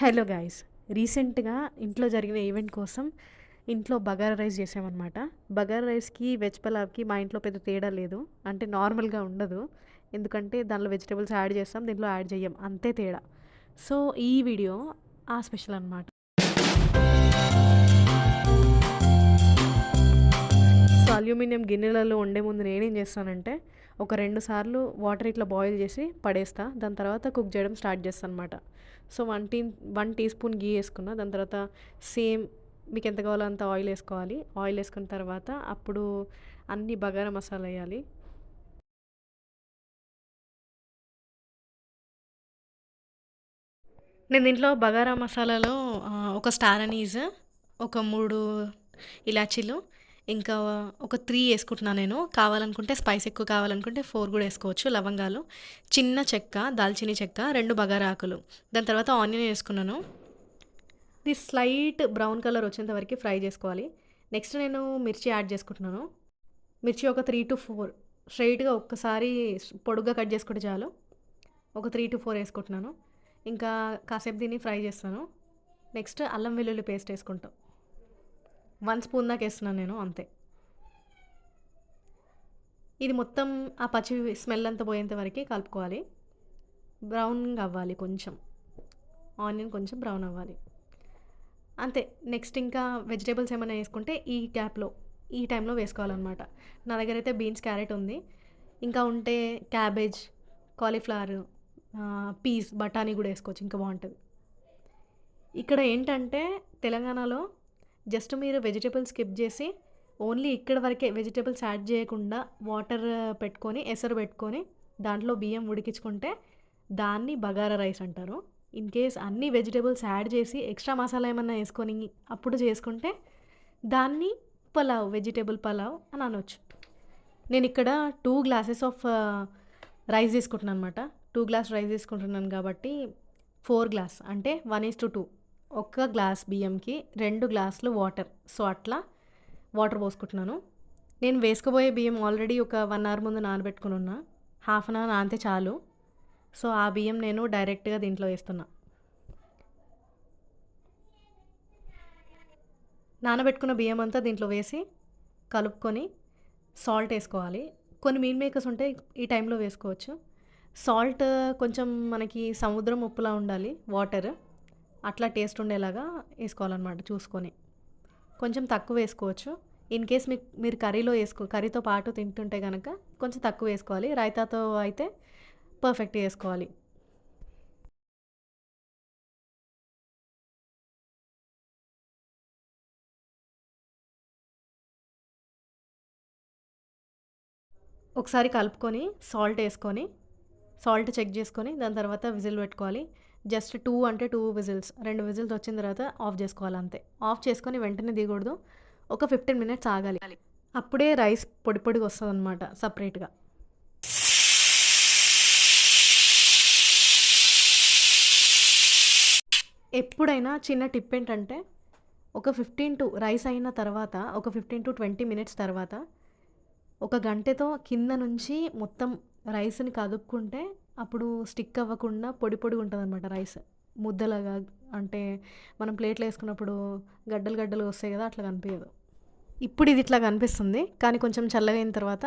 Hello guys. రీసెంట్గా ఇంట్లో జరిగిన ఈవెంట్ కోసం ఇంట్లో బగారా రైస్ చేసామన్నమాట. బగారా రైస్కి వెజ్ పలావ్కి మా ఇంట్లో పెద్ద తేడా లేదు. అంటే నార్మల్గా ఉండదు. ఎందుకంటే దానిలో వెజిటేబుల్స్ యాడ్ చేస్తాం దీంట్లో యాడ్ చేయం అంతే తేడా. సో ఈ వీడియో ఆ స్పెషల్ అనమాట సో అల్యూమినియం గిన్నెలలో ఉండే ముందు నేనేం చేస్తానంటే ఒక రెండు సార్లు వాటర్ ఇట్లా బాయిల్ చేసి పడేస్తా. దాని తర్వాత కుక్ చేయడం స్టార్ట్ చేస్తాను అనమాట so one T one teaspoon ghee వేసుకున్న. దాని తర్వాత సేమ్ మీకు ఎంత కావాలో అంత ఆయిల్ వేసుకోవాలి. ఆయిల్ వేసుకున్న తర్వాత అప్పుడు అన్ని బగారా మసాలా వేయాలి. నేను దీంట్లో బగారా మసాలాలో ఒక స్టార్ అనీజ్ ఒక మూడు ఇలాచీలు ఇంకా ఒక త్రీ వేసుకుంటున్నాను నేను. కావాలనుకుంటే స్పైస్ ఎక్కువ కావాలనుకుంటే ఫోర్ కూడా వేసుకోవచ్చు. లవంగాలు చిన్న చెక్క దాల్చిని చెక్క రెండు బగారా ఆకులు దాని తర్వాత ఆనియన్ వేసుకున్నాను. ఇది స్లైట్ బ్రౌన్ కలర్ వచ్చేంత వరకు ఫ్రై చేసుకోవాలి. నెక్స్ట్ నేను మిర్చి యాడ్ చేసుకుంటున్నాను. మిర్చి ఒక త్రీ టు ఫోర్. స్ట్రైట్గా ఒక్కసారి పొడుగ్గా కట్ చేసుకుంటే చాలు. ఒక త్రీ టు ఫోర్ వేసుకుంటున్నాను. ఇంకా కాసేపు దీన్ని ఫ్రై చేస్తాను. నెక్స్ట్ అల్లం వెల్లుల్లి పేస్ట్ వేసుకుంటాం. వన్ స్పూన్ దాకా వేస్తున్నాను నేను అంతే. ఇది మొత్తం ఆ పచ్చి స్మెల్ అంతా పోయేంత వరకు కలుపుకోవాలి. బ్రౌన్గా అవ్వాలి కొంచెం. ఆనియన్ కొంచెం బ్రౌన్ అవ్వాలి. అంతే. నెక్స్ట్ ఇంకా వెజిటేబుల్స్ ఏమైనా వేసుకుంటే ఈ క్యాప్లో ఈ టైంలో వేసుకోవాలన్నమాట. నా దగ్గర అయితే బీన్స్ క్యారెట్ ఉంది. ఇంకా ఉంటే క్యాబేజ్ కాలీఫ్లవర్ పీస్ బఠానీ కూడా వేసుకోవచ్చు. ఇంకా బాగుంటుంది. ఇక్కడ ఏంటంటే తెలంగాణలో జస్ట్ మీరు వెజిటేబుల్స్ స్కిప్ చేసి ఓన్లీ ఇక్కడ వరకే వెజిటేబుల్స్ యాడ్ చేయకుండా వాటర్ uh, పెట్టుకొని ఎసరు పెట్టుకొని దాంట్లో బియ్యం ఉడికించుకుంటే దాన్ని బగారా రైస్ అంటారు. ఇన్ కేస్ అన్ని వెజిటేబుల్స్ యాడ్ చేసి ఎక్స్ట్రా మసాలా ఏమన్నా వేసుకొని అప్పుడు చేసుకుంటే దాన్ని పలావ్ వెజిటేబుల్ పలావ్ అని అనొచ్చు. నేను ఇక్కడ టూ గ్లాసెస్ ఆఫ్ రైస్ తీసుకుంటున్నాను అనమాట టూ గ్లాస్ రైస్ తీసుకుంటున్నాను కాబట్టి ఫోర్ గ్లాస్ అంటే వన్ ఈస్ టు టూ ఒక్క గ్లాస్ బియ్యంకి రెండు గ్లాసులు వాటర్. సో అట్లా వాటర్ పోసుకుంటున్నాను. నేను వేసుకోబోయే బియ్యం ఆల్రెడీ ఒక వన్ అవర్ ముందు నానబెట్టుకుని ఉన్నా. హాఫ్ అన్ అవర్ నానితే చాలు. సో ఆ బియ్యం నేను డైరెక్ట్గా దీంట్లో వేస్తున్నా. నానబెట్టుకున్న బియ్యం అంతా దీంట్లో వేసి కలుపుకొని సాల్ట్ వేసుకోవాలి. కొన్ని మీల్ మేకర్స్ ఉంటే ఈ టైంలో వేసుకోవచ్చు. సాల్ట్ కొంచెం మనకి సముద్రం ఉప్పులా ఉండాలి వాటర్. అట్లా టేస్ట్ ఉండేలాగా వేసుకోవాలన్నమాట చూసుకొని. కొంచెం తక్కువ వేసుకోవచ్చు. ఇన్ కేస్ మీకు మీరు కర్రీలో వేసుకో కర్రీతో పాటు తింటుంటే కనుక కొంచెం తక్కువ వేసుకోవాలి. రైతాతో అయితే పర్ఫెక్ట్ వేసుకోవాలి. ఒకసారి కలుపుకొని సాల్ట్ వేసుకొని సాల్ట్ చెక్ చేసుకొని దాని తర్వాత విజిల్ పెట్టుకోవాలి. జస్ట్ టూ అంటే టూ విజిల్స్ రెండు విజిల్స్ వచ్చిన తర్వాత ఆఫ్ చేసుకోవాలి అంతే. ఆఫ్ చేసుకొని వెంటనే దిగకూడదు. ఒక ఫిఫ్టీన్ మినిట్స్ ఆగాలి. అప్పుడే రైస్ పొడి పొడిగా వస్తుంది అనమాట సపరేట్గా. ఎప్పుడైనా చిన్న టిప్ ఏంటంటే ఒక ఫిఫ్టీన్ టు రైస్ అయిన తర్వాత ఒక ఫిఫ్టీన్ టు ట్వంటీ మినిట్స్ తర్వాత ఒక గంటతో కింద నుంచి మొత్తం రైస్ని కదుపుకుంటే అప్పుడు స్టిక్ అవ్వకుండా పొడి పొడి ఉంటుంది అనమాట రైస్ ముద్దలాగా అంటే మనం ప్లేట్లో వేసుకున్నప్పుడు గడ్డలు గడ్డలు వస్తాయి కదా అట్లా కనిపించదు ఇప్పుడు ఇది ఇట్లా కనిపిస్తుంది కానీ కొంచెం చల్లగా అయిన తర్వాత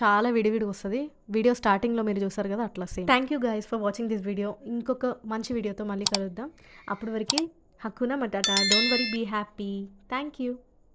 చాలా విడివిడి వస్తుంది. వీడియో స్టార్టింగ్లో మీరు చూసారు కదా అట్లా same thank you guys for watching this video ఇంకొక మంచి వీడియోతో మళ్ళీ కలుద్దాం. అప్పటి వరకు హక్కున matata. Don't worry be happy thank you